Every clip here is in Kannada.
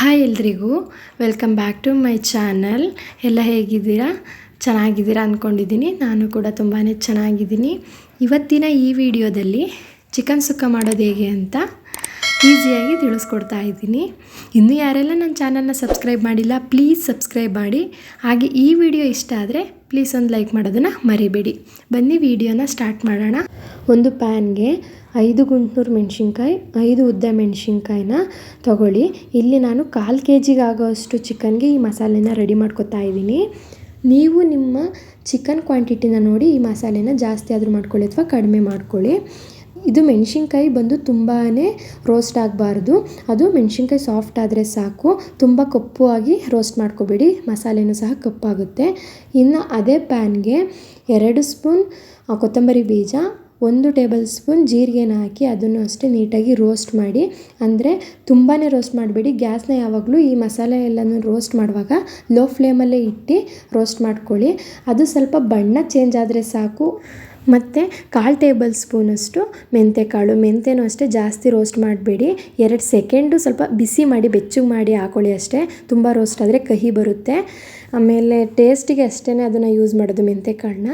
ಹಾಯ್ ಎಲ್ರಿಗೂ. Welcome back to my channel ಎಲ್ಲ ಹೇಗಿದ್ದೀರಾ? ಚೆನ್ನಾಗಿದ್ದೀರಾ ಅಂದ್ಕೊಂಡಿದ್ದೀನಿ ನಾನು ಕೂಡ ತುಂಬಾ ಚೆನ್ನಾಗಿದ್ದೀನಿ. ಇವತ್ತಿನ ಈ ವಿಡಿಯೋದಲ್ಲಿ ಚಿಕನ್ ಸುಕ್ಕ ಮಾಡೋದು ಹೇಗೆ ಅಂತ ಈಸಿಯಾಗಿ ತಿಳಿಸ್ಕೊಡ್ತಾ ಇದ್ದೀನಿ. ಇನ್ನೂ ಯಾರೆಲ್ಲ ನನ್ನ ಚಾನಲ್ನ ಸಬ್ಸ್ಕ್ರೈಬ್ ಮಾಡಿಲ್ಲ, ಪ್ಲೀಸ್ ಸಬ್ಸ್ಕ್ರೈಬ್ ಮಾಡಿ. ಹಾಗೆ ಈ ವಿಡಿಯೋ ಇಷ್ಟ ಆದರೆ ಪ್ಲೀಸ್ ಒಂದು ಲೈಕ್ ಮಾಡೋದನ್ನು ಮರಿಬೇಡಿ. ಬನ್ನಿ ವಿಡಿಯೋನ ಸ್ಟಾರ್ಟ್ ಮಾಡೋಣ. ಒಂದು ಪ್ಯಾನ್ಗೆ ಐದು ಗುಂಟೂರು ಮೆಣಸಿನ್ಕಾಯಿ, ಐದು ಉದ್ದ ಮೆಣಸಿನ್ಕಾಯಿನ ತಗೊಳ್ಳಿ. ಇಲ್ಲಿ ನಾನು ಕಾಲು ಕೆ ಜಿಗೆ ಚಿಕನ್ಗೆ ಈ ಮಸಾಲೆನ ರೆಡಿ ಮಾಡ್ಕೊತಾ ಇದ್ದೀನಿ. ನೀವು ನಿಮ್ಮ ಚಿಕನ್ ಕ್ವಾಂಟಿಟಿನ ನೋಡಿ ಈ ಮಸಾಲೆನ ಜಾಸ್ತಿ ಆದರೂ ಮಾಡ್ಕೊಳ್ಳಿ ಅಥವಾ ಕಡಿಮೆ ಮಾಡ್ಕೊಳ್ಳಿ. ಇದು ಮೆಣಸಿನ್ಕಾಯಿ ಬಂದು ತುಂಬಾ ರೋಸ್ಟ್ ಆಗಬಾರ್ದು. ಅದು ಮೆಣಸಿನ್ಕಾಯಿ ಸಾಫ್ಟ್ ಆದರೆ ಸಾಕು. ತುಂಬ ಕಪ್ಪು ಆಗಿ ರೋಸ್ಟ್ ಮಾಡ್ಕೋಬೇಡಿ. ಮಸಾಲೆನೂ ಸಹ ಕಪ್ಪಾಗುತ್ತೆ. ಇನ್ನು ಅದೇ ಪ್ಯಾನ್ಗೆ ಎರಡು ಸ್ಪೂನ್ ಕೊತ್ತಂಬರಿ ಬೀಜ, ಒಂದು ಟೇಬಲ್ ಸ್ಪೂನ್ ಜೀರಿಗೆನ ಹಾಕಿ ಅದನ್ನು ಅಷ್ಟೇ ನೀಟಾಗಿ ರೋಸ್ಟ್ ಮಾಡಿ. ಅಂದರೆ ತುಂಬಾ ರೋಸ್ಟ್ ಮಾಡಬೇಡಿ. ಗ್ಯಾಸ್ನ ಯಾವಾಗಲೂ ಈ ಮಸಾಲೆ ಎಲ್ಲನೂ ರೋಸ್ಟ್ ಮಾಡುವಾಗ ಲೋ ಫ್ಲೇಮಲ್ಲೇ ಇಟ್ಟು ರೋಸ್ಟ್ ಮಾಡ್ಕೊಳ್ಳಿ. ಅದು ಸ್ವಲ್ಪ ಬಣ್ಣ ಚೇಂಜ್ ಆದರೆ ಸಾಕು. ಮತ್ತು ಕಾಲು ಟೇಬಲ್ ಸ್ಪೂನಷ್ಟು ಮೆಂತ್ಯಕಾಳು ಮೆಂತ್ಯನೂ ಅಷ್ಟೇ, ಜಾಸ್ತಿ ರೋಸ್ಟ್ ಮಾಡಬೇಡಿ. ಎರಡು ಸೆಕೆಂಡು ಸ್ವಲ್ಪ ಬಿಸಿ ಮಾಡಿ, ಬೆಚ್ಚಗೆ ಮಾಡಿ ಹಾಕೊಳ್ಳಿ ಅಷ್ಟೇ. ತುಂಬ ರೋಸ್ಟ್ ಆದರೆ ಕಹಿ ಬರುತ್ತೆ. ಆಮೇಲೆ ಟೇಸ್ಟಿಗೆ ಅಷ್ಟೇ ಅದನ್ನು ಯೂಸ್ ಮಾಡೋದು ಮೆಂತ್ಯಕಾಳನ್ನ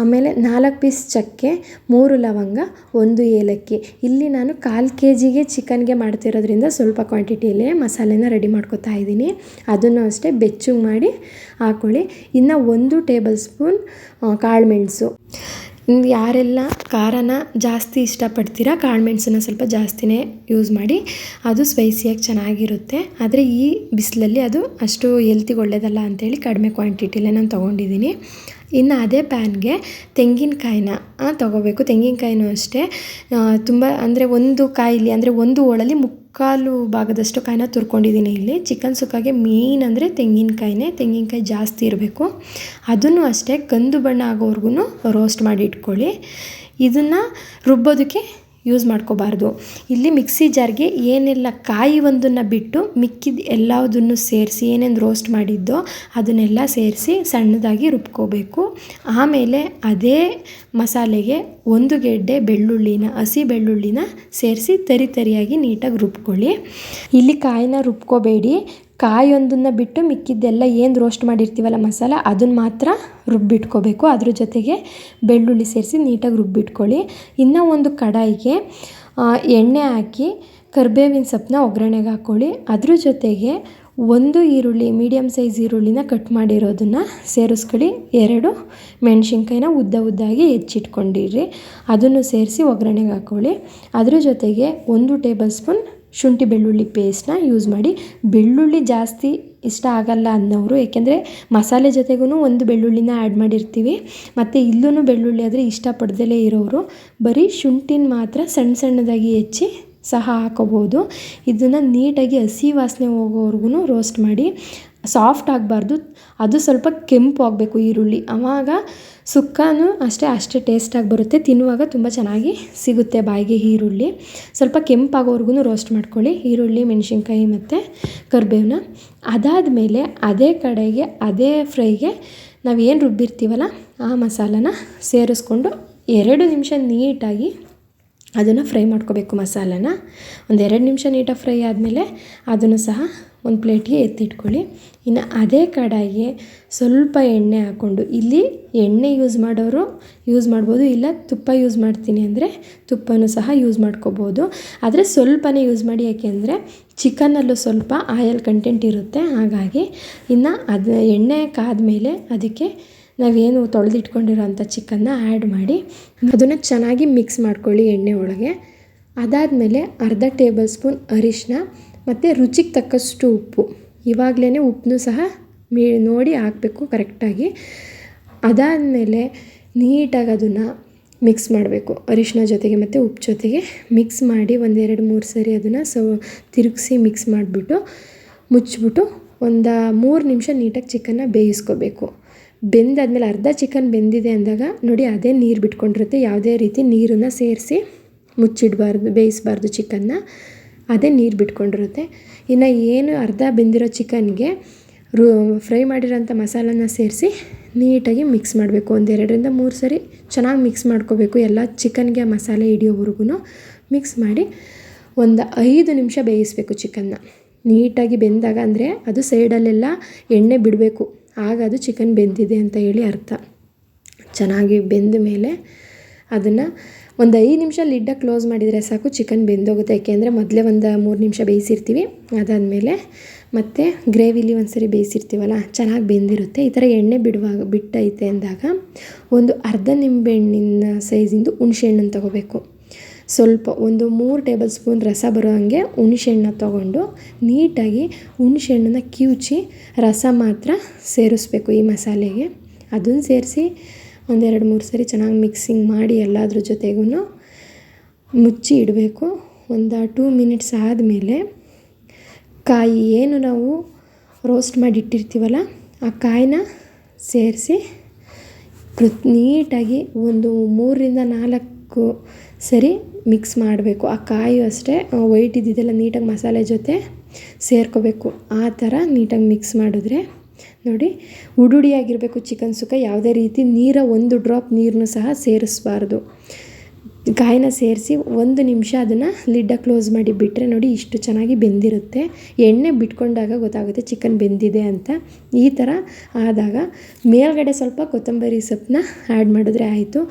ಆಮೇಲೆ ನಾಲ್ಕು ಪೀಸ್ ಚಕ್ಕೆ, ಮೂರು ಲವಂಗ, ಒಂದು ಏಲಕ್ಕಿ. ಇಲ್ಲಿ ನಾನು ಕಾಲು ಕೆ ಜಿಗೆ ಚಿಕನ್ಗೆ ಮಾಡ್ತಿರೋದ್ರಿಂದ ಸ್ವಲ್ಪ ಕ್ವಾಂಟಿಟಿಯಲ್ಲಿ ಮಸಾಲೆನ ರೆಡಿ ಮಾಡ್ಕೊತಾ ಇದ್ದೀನಿ. ಅದನ್ನು ಅಷ್ಟೇ ಬೆಚ್ಚಗೆ ಮಾಡಿ ಹಾಕೊಳ್ಳಿ. ಇನ್ನು ಒಂದು ಟೇಬಲ್ ಸ್ಪೂನ್ ಕಾಳುಮೆಣಸು ಯಾರೆಲ್ಲ ಖಾರನ ಜಾಸ್ತಿ ಇಷ್ಟಪಡ್ತೀರಾ ಕಾಳುಮೆಣ್ಸನ್ನ ಸ್ವಲ್ಪ ಜಾಸ್ತಿನೇ ಯೂಸ್ ಮಾಡಿ, ಅದು ಸ್ಪೈಸಿಯಾಗಿ ಚೆನ್ನಾಗಿರುತ್ತೆ. ಆದರೆ ಈ ಬಿಸಿಲಲ್ಲಿ ಅದು ಅಷ್ಟು ಹೆಲ್ತಿಗೆ ಒಳ್ಳೆಯದಲ್ಲ ಅಂಥೇಳಿ ಕಡಿಮೆ ಕ್ವಾಂಟಿಟಿಲೇ ನಾನು ತೊಗೊಂಡಿದ್ದೀನಿ ಇನ್ನು ಅದೇ ಪ್ಯಾನ್ಗೆ ತೆಂಗಿನಕಾಯಿನ ತೊಗೋಬೇಕು. ತೆಂಗಿನಕಾಯಿನೂ ಅಷ್ಟೇ. ತುಂಬ ಅಂದರೆ ಒಂದು ಕಾಯಿಲಿ, ಅಂದರೆ ಒಂದು ಹೋಳಲ್ಲಿ ಮುಕ್ಕಾಲು ಭಾಗದಷ್ಟು ಕಾಯಿನ ತುರ್ಕೊಂಡಿದ್ದೀನಿ ಇಲ್ಲಿ. ಚಿಕನ್ ಸುಕ್ಕಾಗೆ ಮೇಯ್ನ್ ಅಂದರೆ ತೆಂಗಿನಕಾಯಿನೇ. ತೆಂಗಿನಕಾಯಿ ಜಾಸ್ತಿ ಇರಬೇಕು. ಅದನ್ನು ಅಷ್ಟೇ ಕಂದು ಬಣ್ಣ ಆಗೋವರೆಗೂ ರೋಸ್ಟ್ ಮಾಡಿ ಇಟ್ಕೊಳ್ಳಿ. ಇದನ್ನು ರುಬ್ಬೋದಕ್ಕೆ ಯೂಸ್ ಮಾಡ್ಕೋಬಾರ್ದು. ಇಲ್ಲಿ ಮಿಕ್ಸಿ ಜಾರ್ಗೆ ಏನೆಲ್ಲ ಕಾಯಿ ಒಂದನ್ನು ಬಿಟ್ಟು ಮಿಕ್ಕಿದ ಎಲ್ಲದನ್ನು ಸೇರಿಸಿ, ಏನೇನು ರೋಸ್ಟ್ ಮಾಡಿದ್ದೋ ಅದನ್ನೆಲ್ಲ ಸೇರಿಸಿ ಸಣ್ಣದಾಗಿ ರುಬ್ಕೋಬೇಕು. ಆಮೇಲೆ ಅದೇ ಮಸಾಲೆಗೆ ಒಂದು ಗೆಡ್ಡೆ ಬೆಳ್ಳುಳ್ಳಿನ, ಹಸಿ ಬೆಳ್ಳುಳ್ಳಿನ ಸೇರಿಸಿ ತರಿ ತರಿಯಾಗಿ ನೀಟಾಗಿ ರುಬ್ಕೊಳ್ಳಿ. ಇಲ್ಲಿ ಕಾಯಿನ ರುಬ್ಕೋಬೇಡಿ. ಕಾಯೊಂದನ್ನು ಬಿಟ್ಟು ಮಿಕ್ಕಿದ್ದೆಲ್ಲ ಏನು ರೋಸ್ಟ್ ಮಾಡಿರ್ತೀವಲ್ಲ ಮಸಾಲ ಅದನ್ನು ಮಾತ್ರ ರುಬ್ಬಿಟ್ಕೋಬೇಕು. ಅದ್ರ ಜೊತೆಗೆ ಬೆಳ್ಳುಳ್ಳಿ ಸೇರಿಸಿ ನೀಟಾಗಿ ರುಬ್ಬಿಟ್ಕೊಳ್ಳಿ. ಇನ್ನೂ ಒಂದು ಕಡಾಯಿಗೆ ಎಣ್ಣೆ ಹಾಕಿ ಕರ್ಬೇವಿನ ಸೊಪ್ಪನ್ನ ಒಗ್ಗರಣೆಗೆ ಹಾಕ್ಕೊಳ್ಳಿ. ಅದ್ರ ಜೊತೆಗೆ ಒಂದು ಈರುಳ್ಳಿ ಮೀಡಿಯಮ್ ಸೈಜ್ ಈರುಳ್ಳಿನ ಕಟ್ ಮಾಡಿರೋದನ್ನು ಸೇರಿಸ್ಕೊಳ್ಳಿ. ಎರಡು ಮೆಣಸಿನ್ಕಾಯಿನ ಉದ್ದ ಉದ್ದಾಗಿ ಹೆಚ್ಚಿಟ್ಕೊಂಡಿರಿ ಅದನ್ನು ಸೇರಿಸಿ ಒಗ್ಗರಣೆಗೆ ಹಾಕ್ಕೊಳ್ಳಿ. ಅದ್ರ ಜೊತೆಗೆ ಒಂದು ಟೇಬಲ್ ಸ್ಪೂನ್ ಶುಂಠಿ ಬೆಳ್ಳುಳ್ಳಿ ಪೇಸ್ಟ್ನ ಯೂಸ್ ಮಾಡಿ. ಬೆಳ್ಳುಳ್ಳಿ ಜಾಸ್ತಿ ಇಷ್ಟ ಆಗಲ್ಲ ಅನ್ನೋರು ಏಕೆಂದರೆ ಮಸಾಲೆ ಜೊತೆಗೂ ಒಂದು ಬೆಳ್ಳುಳ್ಳಿನ ಆ್ಯಡ್ ಮಾಡಿರ್ತೀವಿ. ಮತ್ತು ಇಲ್ಲೂ ಬೆಳ್ಳುಳ್ಳಿ ಆದರೆ ಇಷ್ಟಪಡ್ದಲೇ ಇರೋರು ಬರೀ ಶುಂಠಿನ ಮಾತ್ರ ಸಣ್ಣ ಸಣ್ಣದಾಗಿ ಹೆಚ್ಚಿ ಸಹ ಹಾಕೋಬೋದು ಇದನ್ನು ನೀಟಾಗಿ ಹಸಿ ವಾಸನೆ ಹೋಗೋವರೆಗೂ ರೋಸ್ಟ್ ಮಾಡಿ ಸಾಫ್ಟ್ ಆಗಬಾರ್ದು. ಅದು ಸ್ವಲ್ಪ ಕೆಂಪು ಆಗಬೇಕು ಈರುಳ್ಳಿ. ಆವಾಗ ಸುಕ್ಕಾನು ಅಷ್ಟೇ ಅಷ್ಟೇ ಟೇಸ್ಟಾಗಿ ಬರುತ್ತೆ. ತಿನ್ನುವಾಗ ತುಂಬ ಚೆನ್ನಾಗಿ ಸಿಗುತ್ತೆ ಬಾಯಿಗೆ ಈರುಳ್ಳಿ. ಸ್ವಲ್ಪ ಕೆಂಪಾಗೋವರೆಗೂ ರೋಸ್ಟ್ ಮಾಡ್ಕೊಳ್ಳಿ. ಈರುಳ್ಳಿ, ಮೆಣಸಿನ್ಕಾಯಿ ಮತ್ತು ಕರಿಬೇವನ್ನ ಅದಾದಮೇಲೆ ಅದೇ ಕಡೆಗೆ, ಅದೇ ಫ್ರೈಗೆ ನಾವು ಏನು ರುಬ್ಬಿರ್ತೀವಲ್ಲ, ಆ ಮಸಾಲನ ಸೇರಿಸ್ಕೊಂಡು ಎರಡು ನಿಮಿಷ ನೀಟಾಗಿ ಅದನ್ನು ಫ್ರೈ ಮಾಡ್ಕೋಬೇಕು ಮಸಾಲನ. ಒಂದು ಎರಡು ನಿಮಿಷ ನೀಟಾಗಿ ಫ್ರೈ ಆದಮೇಲೆ ಅದನ್ನು ಸಹ ಒಂದು ಪ್ಲೇಟಿಗೆ ಎತ್ತಿಟ್ಕೊಳ್ಳಿ. ಇನ್ನು ಅದೇ ಕಡಾಯಿಗೆ ಸ್ವಲ್ಪ ಎಣ್ಣೆ ಹಾಕ್ಕೊಂಡು, ಇಲ್ಲಿ ಎಣ್ಣೆ ಯೂಸ್ ಮಾಡೋರು ಯೂಸ್ ಮಾಡ್ಬೋದು, ಇಲ್ಲ ತುಪ್ಪ ಯೂಸ್ ಮಾಡ್ತೀನಿ ಅಂದರೆ ತುಪ್ಪನೂ ಸಹ ಯೂಸ್ ಮಾಡ್ಕೋಬೋದು. ಆದರೆ ಸ್ವಲ್ಪನೇ ಯೂಸ್ ಮಾಡಿ ಯಾಕೆಂದರೆ ಚಿಕನಲ್ಲೂ ಸ್ವಲ್ಪ ಆಯಲ್ ಕಂಟೆಂಟ್ ಇರುತ್ತೆ. ಹಾಗಾಗಿ ಇನ್ನು ಅದು ಎಣ್ಣೆ ಕಾದ ಮೇಲೆ ಅದಕ್ಕೆ ನಾವೇನು ತೊಳೆದಿಟ್ಕೊಂಡಿರೋಂಥ ಚಿಕನ್ನ ಆ್ಯಡ್ ಮಾಡಿ ಅದನ್ನು ಚೆನ್ನಾಗಿ ಮಿಕ್ಸ್ ಮಾಡ್ಕೊಳ್ಳಿ ಎಣ್ಣೆ ಒಳಗೆ. ಅದಾದಮೇಲೆ ಅರ್ಧ ಟೇಬಲ್ ಸ್ಪೂನ್ ಅರಿಶಿನ ಮತ್ತು ರುಚಿಗೆ ತಕ್ಕಷ್ಟು ಉಪ್ಪು. ಇವಾಗಲೇ ಉಪ್ಪನ್ನೂ ಸಹ ಮೀ, ನೋಡಿ ಹಾಕಬೇಕು ಕರೆಕ್ಟಾಗಿ ಅದಾದಮೇಲೆ ನೀಟಾಗಿ ಅದನ್ನು ಮಿಕ್ಸ್ ಮಾಡಬೇಕು. ಅರಿಶಿನ ಜೊತೆಗೆ ಮತ್ತು ಉಪ್ಪು ಜೊತೆಗೆ ಮಿಕ್ಸ್ ಮಾಡಿ ಒಂದೆರಡು ಮೂರು ಸರಿ ಅದನ್ನು ಸೊ, ತಿರುಗಿಸಿ ಮಿಕ್ಸ್ ಮಾಡಿಬಿಟ್ಟು ಮುಚ್ಚಿಬಿಟ್ಟು ಒಂದು ಮೂರು ನಿಮಿಷ ನೀಟಾಗಿ ಚಿಕನ್ನ ಬೇಯಿಸ್ಕೋಬೇಕು. ಬೆಂದಾದ್ಮೇಲೆ ಅರ್ಧ ಚಿಕನ್ ಬೆಂದಿದೆ ಅಂದಾಗ ನೋಡಿ ಅದೇ ನೀರು ಬಿಟ್ಕೊಂಡಿರುತ್ತೆ. ಯಾವುದೇ ರೀತಿ ನೀರನ್ನು ಸೇರಿಸಿ ಮುಚ್ಚಿಡಬಾರ್ದು, ಬೇಯಿಸಬಾರ್ದು ಚಿಕನ್ನ. ಅದೇ ನೀರು ಬಿಟ್ಕೊಂಡಿರುತ್ತೆ. ಇನ್ನು ಏನು ಅರ್ಧ ಬೆಂದಿರೋ ಚಿಕನ್ಗೆ ರು, ಫ್ರೈ ಮಾಡಿರೋಂಥ ಮಸಾಲನ ಸೇರಿಸಿ ನೀಟಾಗಿ ಮಿಕ್ಸ್ ಮಾಡಬೇಕು. ಒಂದು ಎರಡರಿಂದ ಮೂರು ಸರಿ ಚೆನ್ನಾಗಿ ಮಿಕ್ಸ್ ಮಾಡ್ಕೋಬೇಕು. ಎಲ್ಲ ಚಿಕನ್ಗೆ ಮಸಾಲೆ ಹಿಡಿಯೋವರೆಗೂ ಮಿಕ್ಸ್ ಮಾಡಿ ಒಂದು ಐದು ನಿಮಿಷ ಬೇಯಿಸಬೇಕು ಚಿಕನ್ನ. ನೀಟಾಗಿ ಬೆಂದಾಗ ಅಂದರೆ ಅದು ಸೈಡಲ್ಲೆಲ್ಲ ಎಣ್ಣೆ ಬಿಡಬೇಕು. ಆಗ ಅದು ಚಿಕನ್ ಬೆಂದಿದೆ ಅಂತ ಹೇಳಿ ಅರ್ಥ. ಚೆನ್ನಾಗಿ ಬೆಂದ ಮೇಲೆ ಅದನ್ನು ಒಂದು ಐದು ನಿಮಿಷ ಲಿಡ್ಡ ಕ್ಲೋಸ್ ಮಾಡಿದರೆ ಸಾಕು, ಚಿಕನ್ ಬೆಂದೋಗುತ್ತೆ. ಯಾಕೆಂದರೆ ಮೊದಲೇ ಒಂದು ಮೂರು ನಿಮಿಷ ಬೇಯಿಸಿರ್ತೀವಿ. ಅದಾದಮೇಲೆ ಮತ್ತು ಗ್ರೇವಿಲಿ ಒಂದು ಸರಿ ಬೇಯಿಸಿರ್ತೀವಲ್ಲ, ಚೆನ್ನಾಗಿ ಬೆಂದಿರುತ್ತೆ. ಈ ಥರ ಎಣ್ಣೆ ಬಿಡುವಾಗ ಬಿಟ್ಟೈತೆ ಅಂದಾಗ ಒಂದು ಅರ್ಧ ನಿಂಬೆಹಣ್ಣಿನ ಸೈಜಿಂದು ಹುಣ್ಸೆಹಣ್ಣನ್ನು ತೊಗೋಬೇಕು. ಸ್ವಲ್ಪ ಒಂದು ಮೂರು ಟೇಬಲ್ ಸ್ಪೂನ್ ರಸ ಬರೋ ಹಾಗೆ ಹುಣಸೆಹಣ್ಣ ತೊಗೊಂಡು ನೀಟಾಗಿ ಹುಣ್ಸೆಹಣ್ಣನ್ನ ಕಿವುಚಿ ರಸ ಮಾತ್ರ ಸೇರಿಸ್ಬೇಕು ಈ ಮಸಾಲೆಗೆ. ಅದನ್ನು ಸೇರಿಸಿ ಒಂದೆರಡು ಮೂರು ಸರಿ ಚೆನ್ನಾಗಿ ಮಿಕ್ಸಿಂಗ್ ಮಾಡಿ ಎಲ್ಲದ್ರ ಜೊತೆಗೂ ಮುಚ್ಚಿ ಇಡಬೇಕು. ಒಂದು ಟೂ ಮಿನಿಟ್ಸ್ ಆದಮೇಲೆ ಕಾಯಿ ಏನು ನಾವು ರೋಸ್ಟ್ ಮಾಡಿ ಇಟ್ಟಿರ್ತೀವಲ್ಲ, ಆ ಕಾಯಿನ ಸೇರಿಸಿ ಕೃತ್ ನೀಟಾಗಿ ಒಂದು ಮೂರರಿಂದ ನಾಲ್ಕು ಸರಿ ಮಿಕ್ಸ್ ಮಾಡಬೇಕು. ಆ ಕಾಯಿ ಅಷ್ಟೇ ವೈಟ್ ಇದ್ದಿದ್ದೆಲ್ಲ ನೀಟಾಗಿ ಮಸಾಲೆ ಜೊತೆ ಸೇರ್ಕೋಬೇಕು. ಆ ಥರ ನೀಟಾಗಿ ಮಿಕ್ಸ್ ಮಾಡಿದ್ರೆ, ನೋಡಿ, ಉಡುಡಿಯಾಗಿರಬೇಕು ಚಿಕನ್ ಸುಕ್ಕ. ಯಾವುದೇ ರೀತಿ ನೀರ ಒಂದು ಡ್ರಾಪ್ ನೀರನ್ನು ಸಹ ಸೇರಿಸ್ಬಾರ್ದು. ಕಾಯಿನ ಸೇರಿಸಿ ಒಂದು ನಿಮಿಷ ಅದನ್ನು ಲಿಡ್ಡ ಕ್ಲೋಸ್ ಮಾಡಿ ಬಿಟ್ಟರೆ ನೋಡಿ ಇಷ್ಟು ಚೆನ್ನಾಗಿ ಬೆಂದಿರುತ್ತೆ. ಎಣ್ಣೆ ಬಿಟ್ಕೊಂಡಾಗ ಗೊತ್ತಾಗುತ್ತೆ ಚಿಕನ್ ಬೆಂದಿದೆ ಅಂತ. ಈ ಥರ ಆದಾಗ ಮೇಲ್ಗಡೆ ಸ್ವಲ್ಪ ಕೊತ್ತಂಬರಿ ಸೊಪ್ಪನ್ನ ಆ್ಯಡ್ ಮಾಡಿದ್ರೆ ಆಯಿತು.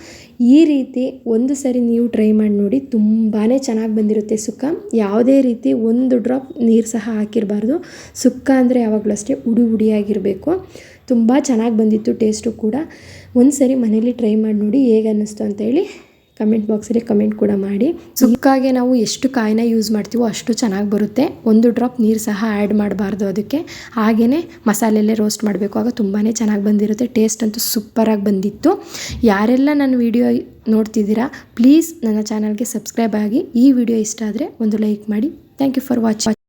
ಈ ರೀತಿ ಒಂದು ಸರಿ ನೀವು ಟ್ರೈ ಮಾಡಿ ನೋಡಿ ತುಂಬಾ ಚೆನ್ನಾಗಿ ಬಂದಿರುತ್ತೆ ಸುಕ್ಕ. ಯಾವುದೇ ರೀತಿ ಒಂದು ಡ್ರಾಪ್ ನೀರು ಸಹ ಹಾಕಿರಬಾರ್ದು. ಸುಕ್ಕ ಅಂದರೆ ಯಾವಾಗಲೂ ಅಷ್ಟೇ ಉಡಿ ಉಡಿಯಾಗಿರಬೇಕು. ತುಂಬ ಚೆನ್ನಾಗಿ ಬಂದಿತ್ತು ಟೇಸ್ಟು ಕೂಡ. ಒಂದು ಸರಿ ಮನೇಲಿ ಟ್ರೈ ಮಾಡಿ ನೋಡಿ ಹೇಗೆ ಅನ್ನಿಸ್ತು ಅಂತೇಳಿ ಕಮೆಂಟ್ ಬಾಕ್ಸಲ್ಲಿ ಕಮೆಂಟ್ ಕೂಡ ಮಾಡಿ. ಸುಕ್ಕಾಗೆ ನಾವು ಎಷ್ಟು ಕಾಯಿನ ಯೂಸ್ ಮಾಡ್ತೀವೋ ಅಷ್ಟು ಚೆನ್ನಾಗಿ ಬರುತ್ತೆ. ಒಂದು ಡ್ರಾಪ್ ನೀರು ಸಹ ಆ್ಯಡ್ ಮಾಡಬಾರ್ದು ಅದಕ್ಕೆ. ಹಾಗೆಯೇ ಮಸಾಲೆಲ್ಲೇ ರೋಸ್ಟ್ ಮಾಡಬೇಕು. ಆಗ ತುಂಬಾ ಚೆನ್ನಾಗಿ ಬಂದಿರುತ್ತೆ. ಟೇಸ್ಟ್ ಅಂತೂ ಸೂಪರಾಗಿ ಬಂದಿತ್ತು. ಯಾರೆಲ್ಲ ನನ್ನ ವಿಡಿಯೋ ನೋಡ್ತಿದ್ದೀರಾ ಪ್ಲೀಸ್ ನನ್ನ ಚಾನಲ್ಗೆ ಸಬ್ಸ್ಕ್ರೈಬ್ ಆಗಿ. ಈ ವಿಡಿಯೋ ಇಷ್ಟ ಆದರೆ ಒಂದು ಲೈಕ್ ಮಾಡಿ. Thank you for watching